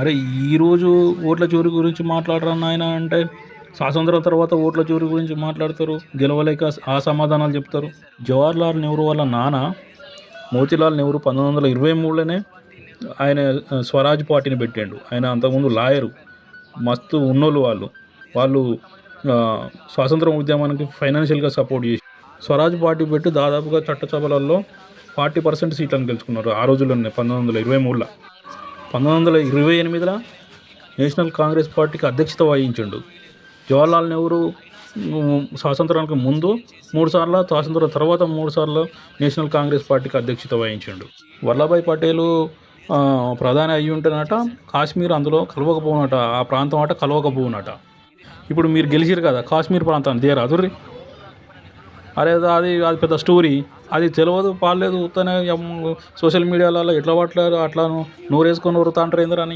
అరే ఈరోజు ఓట్ల చోరీ గురించి మాట్లాడరా నాయన అంటే స్వాతంత్రం తర్వాత ఓట్ల చోరీ గురించి మాట్లాడతారు గెలవలేక ఆ సమాధానాలు చెప్తారు. జవహర్లాల్ నెహ్రూ వాళ్ళ నాన్న మోతీలాల్ నెహ్రూ పంతొమ్మిది వందల ఇరవై మూడులోనే ఆయన స్వరాజ్ పార్టీని పెట్టాడు. ఆయన అంతకుముందు లాయరు మస్తు ఉన్నోళ్ళు వాళ్ళు. వాళ్ళు స్వాతంత్ర ఉద్యమానికి ఫైనాన్షియల్గా సపోర్ట్ చేసి స్వరాజ్ పార్టీ పెట్టి దాదాపుగా చట్టసభలలో ఫార్టీ పర్సెంట్ సీట్లను గెలుచుకున్నారు ఆ రోజుల్లోనే పంతొమ్మిది వందల ఇరవై మూడులో. పంతొమ్మిది వందల ఇరవై ఎనిమిదిలో నేషనల్ కాంగ్రెస్ పార్టీకి అధ్యక్షత వహించిండు. జవహర్లాల్ నెహ్రూ స్వాతంత్రానికి ముందు మూడు సార్లు స్వాతంత్రం తర్వాత మూడు సార్లు నేషనల్ కాంగ్రెస్ పార్టీకి అధ్యక్షత వహించిండు. వల్లభాయ్ పటేలు ప్రధాని అయ్యి ఉంటేనట కాశ్మీర్ అందులో కలవకపోనట ఆ ప్రాంతం అట కలవకపోనట ఇప్పుడు మీరు గెలిచిరు కదా కాశ్మీర్ ప్రాంతాన్ని దేరా అదుర్రి? అరే అది అది పెద్ద స్టోరీ అది తెలియదు పాడలేదు ఉత్తనే సోషల్ మీడియాలలో ఎట్లా పట్టలేరు అట్లా నూరేసుకొని ఊరుతా అంటారు ఏందిరా అని